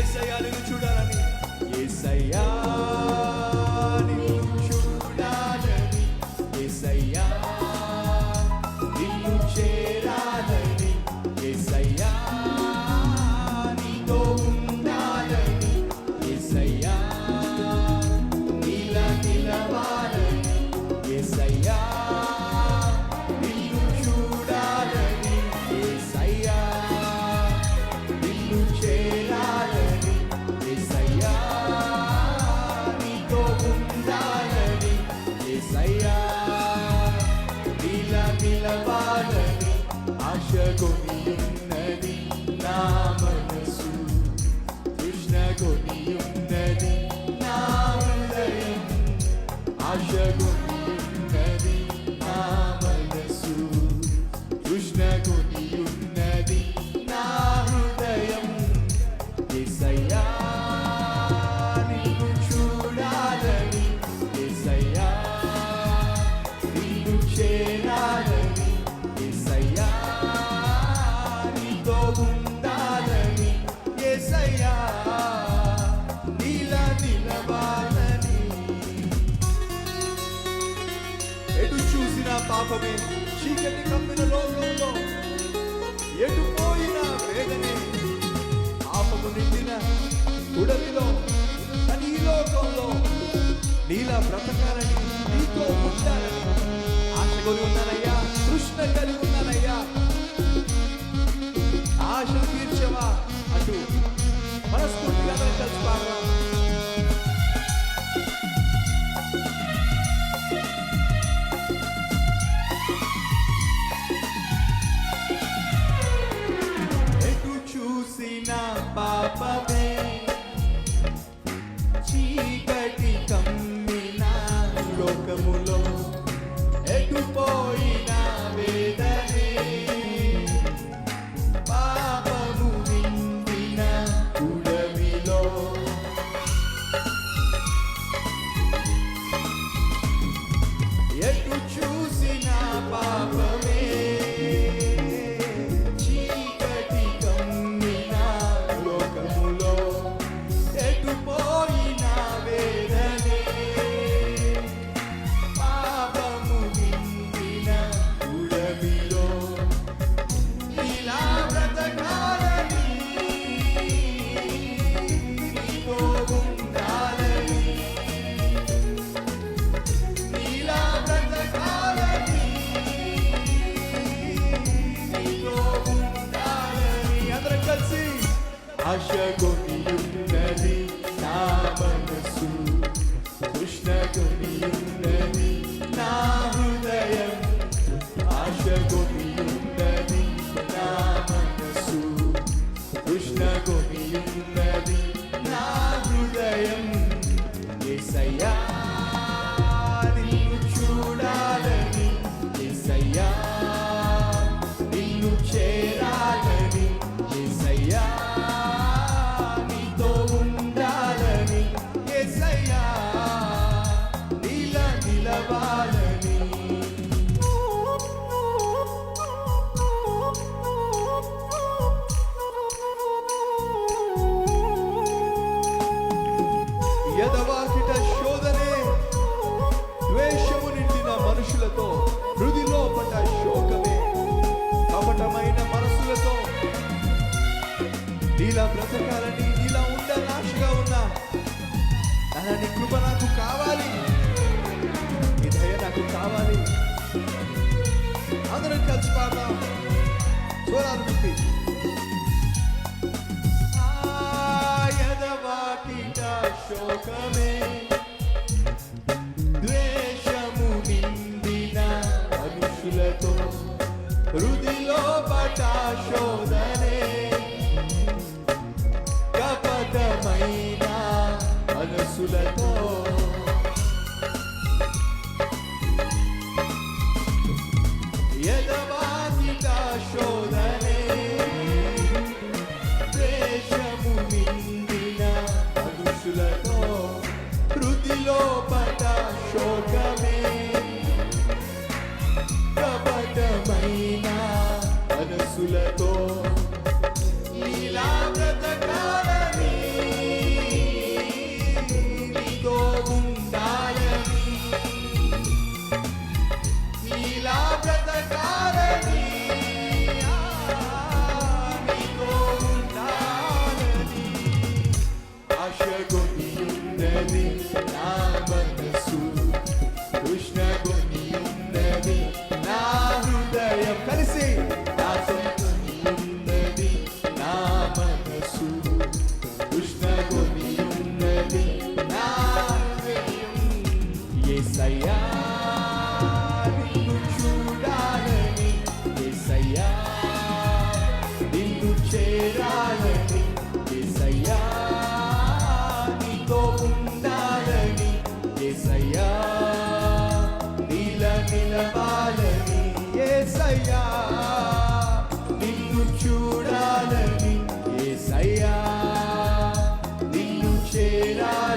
ఏసయ్యాలను చూడాలని. పాపమే. చీకటి కమ్మిన లోకంలో ఎటుపోయిన వేదనే పాపము నిండిన ఉడలిలో ఈ లోకంలో నీలా బ్రతకాలని బ్రతకాలని నీలా ఉండాలి ఆశగా ఉన్నా. అలాని కృప నాకు కావాలి. ఈ దయ నాకు కావాలి. అందరం కలిసి పాడదాం. చూడాలి చెప్పి శోకమే. ద్వేషము నిందిన మనుషులతో హృదిలో పటాశోధన మనసులతో యజమానిక శోధనే దేశము మిందిన మనుషులతో హృదిలో పట శోధ ఏసయ్యా నీల నిలపాలని ఏసయ్యా నిన్ను చూడాలని ఏసయ్యా నిన్ను చేరాలి